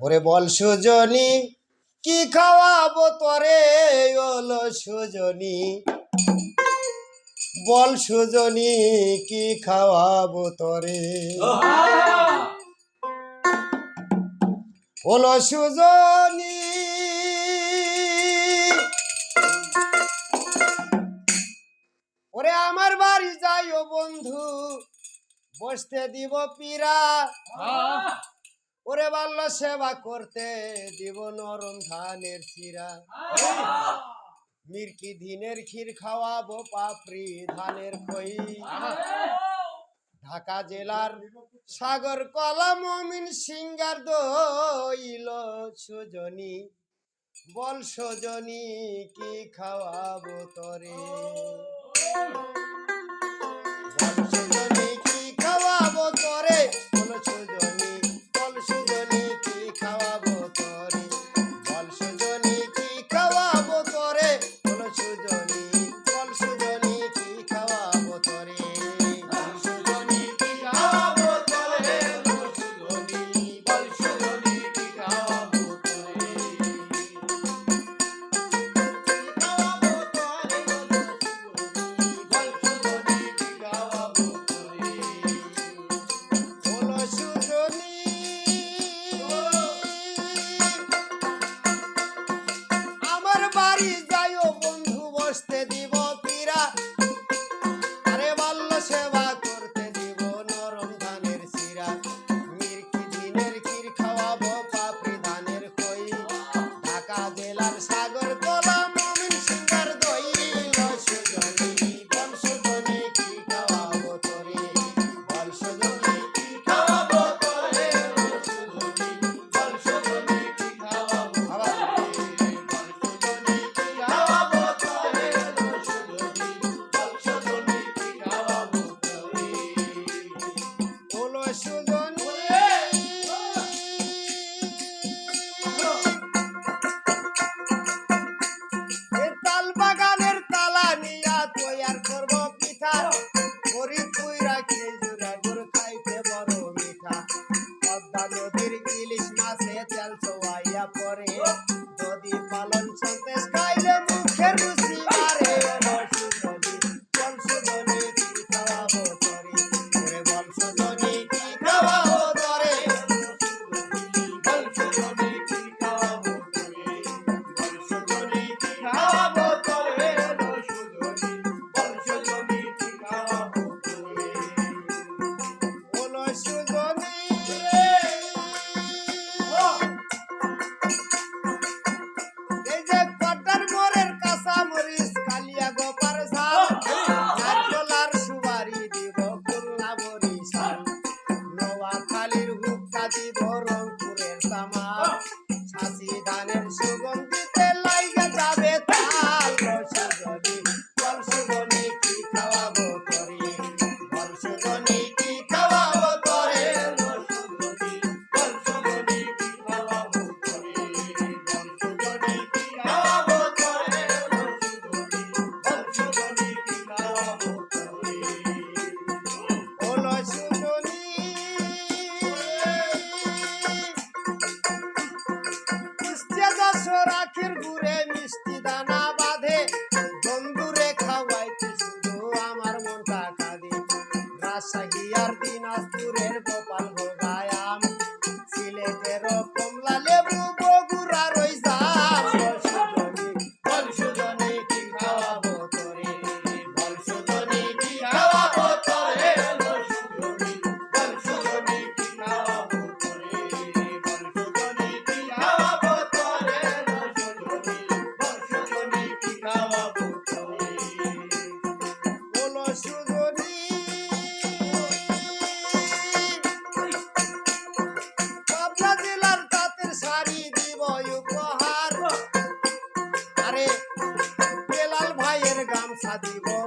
ওরে বল সুজনী কি খাওয়াবো তরে? ওলো সুজনী বল সুজনী কি খাওয়াবো তরে? ওলো সুজনী বসতে দিব পীরা। ওরে বাল্য সেবা করতে দিব নরম ধানের চিরা। মির্কি ধিনের ক্ষীর খাওয়াবো পাপড়ি ধানের খই। ঢাকা জেলার সাগর কলা মমিন সিঙ্গার দইল সজনি। বল সজনি, কি খাওয়াবো তরে? Santos pescar. I be one.